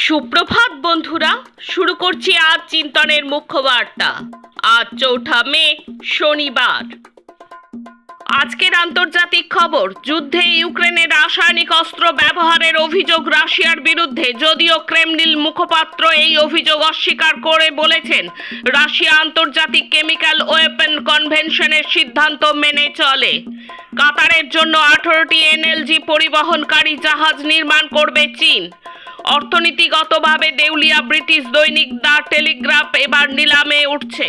সুপ্রভাত, বন্ধুরা। শুরু করছি আজ চিন্তনের মুখ্য বার্তা আজ চৌঠা মে, শনিবার। আজকের আন্তর্জাতিক খবর, যুদ্ধে ইউক্রেনের রাসায়নিক অস্ত্র ব্যবহারের অভিযোগ রাশিয়ার বিরুদ্ধে, যদিও ক্রেমলিন মুখপাত্র এই অভিযোগ অস্বীকার করে বলেছেন, রাশিয়া আন্তর্জাতিক কেমিক্যাল ওয়েপন কনভেনশনের সিদ্ধান্ত মেনে চলে। কাতারের জন্য আঠারোটি এনএলজি পরিবহনকারী জাহাজ নির্মাণ করবে চীন। অর্থনীতিগতভাবে দেউলিয়া ব্রিটিশ দৈনিক দ্য টেলিগ্রাফ এবার নিলামে উঠছে।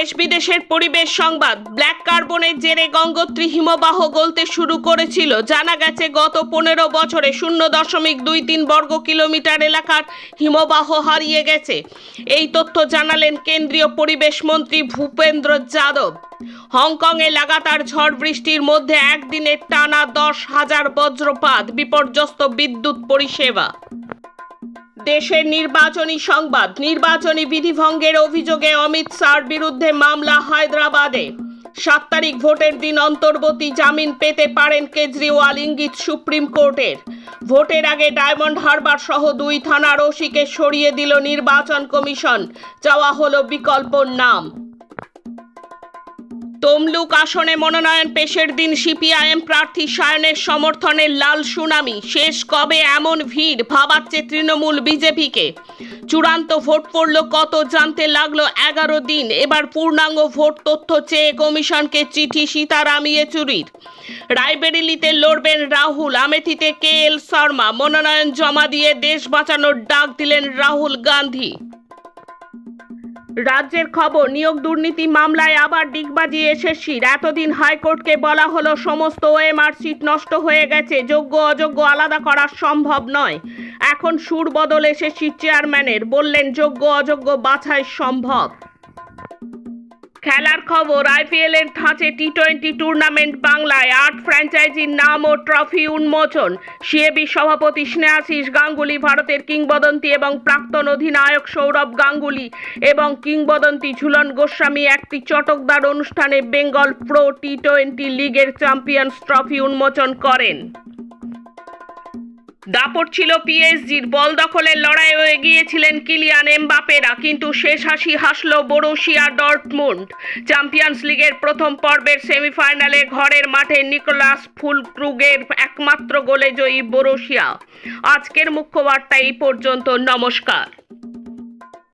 দেশ বিদেশের পরিবেশ সংবাদ। ব্ল্যাক কার্বনের জেরে গঙ্গোত্রী হিমবাহ গলতে শুরু করেছিল। জানা গেছে, গত পনেরো বছরে শূন্য দশমিক দুই তিন বর্গ কিলোমিটার এলাকার হিমবাহ হারিয়ে গেছে। এই তথ্য জানালেন কেন্দ্রীয় পরিবেশ মন্ত্রী ভূপেন্দ্র যাদব। হংকংয়ে লাগাতার ঝড় বৃষ্টির মধ্যে একদিনে টানা দশ হাজার বজ্রপাত, বিপর্যস্ত বিদ্যুৎ পরিষেবা। দেশের নির্বাচনী সংবাদ, নির্বাচনী বিধিভঙ্গের অভিযোগে অমিত শাহর বিরুদ্ধে মামলা হায়দ্রাবাদে। সাত তারিখ ভোটের দিন অন্তর্বর্তী জামিন পেতে পারেন কেজরিওয়াল, ইঙ্গিত সুপ্রিম কোর্টের। ভোটের আগে ডায়মন্ড হারবার সহ দুই থানার ওসিকে সরিয়ে দিল নির্বাচন কমিশন। চাওয়া হলো বিকল্প নাম। তমলুক আসনে মনোনয়ন পেশের দিন সিপিআইএম প্রার্থী সায়নের সমর্থনে লাল সুনামি। শেষ কবে এমন ভিড়? ভাবাচ্ছে তৃণমূল বিজেপিকে। চূড়ান্ত ভোট পড়ল কত জানতে লাগল এগারো দিন। এবার পূর্ণাঙ্গ ভোট তথ্য চেয়ে কমিশনকে চিঠি সীতারাম ইয়েচুরির রায়বেরিলিতে লড়বেন রাহুল, আমেথিতে কে এল শর্মা। মনোনয়ন জমা দিয়ে দেশ বাঁচানোর ডাক দিলেন রাহুল গান্ধী। রাজ্যের খবর, নিয়োগ দুর্নীতি মামলায় আবার ডিগবাজি এসেছি এতদিন হাইকোর্টকে বলা হলো, সমস্ত ওএমআর সিট নষ্ট হয়ে গেছে, যোগ্য অযোগ্য আলাদা করা সম্ভব নয়। এখন সুর বদল এসএসসির চেয়ারম্যানের, বললেন, যোগ্য অযোগ্য বাছাই সম্ভব। খেলার খবর আইপিএল এর ধাঁচে টি টোয়েন্টি টুর্নামেন্ট বাংলায়। আট ফ্র্যাঞ্চাইজির নাম ও ট্রফি উন্মোচন। সিএবি সভাপতি স্নেহাশিস গাঙ্গুলি ভারতের কিংবদন্তি এবং প্রাক্তন অধিনায়ক সৌরভ গাঙ্গুলি এবং কিংবদন্তি ঝুলন গোস্বামী একটি চটকদার অনুষ্ঠানে বেঙ্গল প্রো টি টোয়েন্টি লিগের চ্যাম্পিয়ন্স ট্রফি উন্মোচন করেন। দাপট ছিল পিএসজির। বল দখলের লড়াইও এগিয়েছিলেন কিলিয়ান এমবাপেরা, কিন্তু শেষ হাসি হাসল বরুশিয়া ডর্টমুন্ড। চ্যাম্পিয়ন্স লিগের প্রথম পর্বের সেমিফাইনালে ঘরের মাঠে নিকোলাস ফুলক্রুগের একমাত্র গোলে জয়ী বরুশিয়া আজকের মুখ্য বার্তা এই পর্যন্ত, নমস্কার।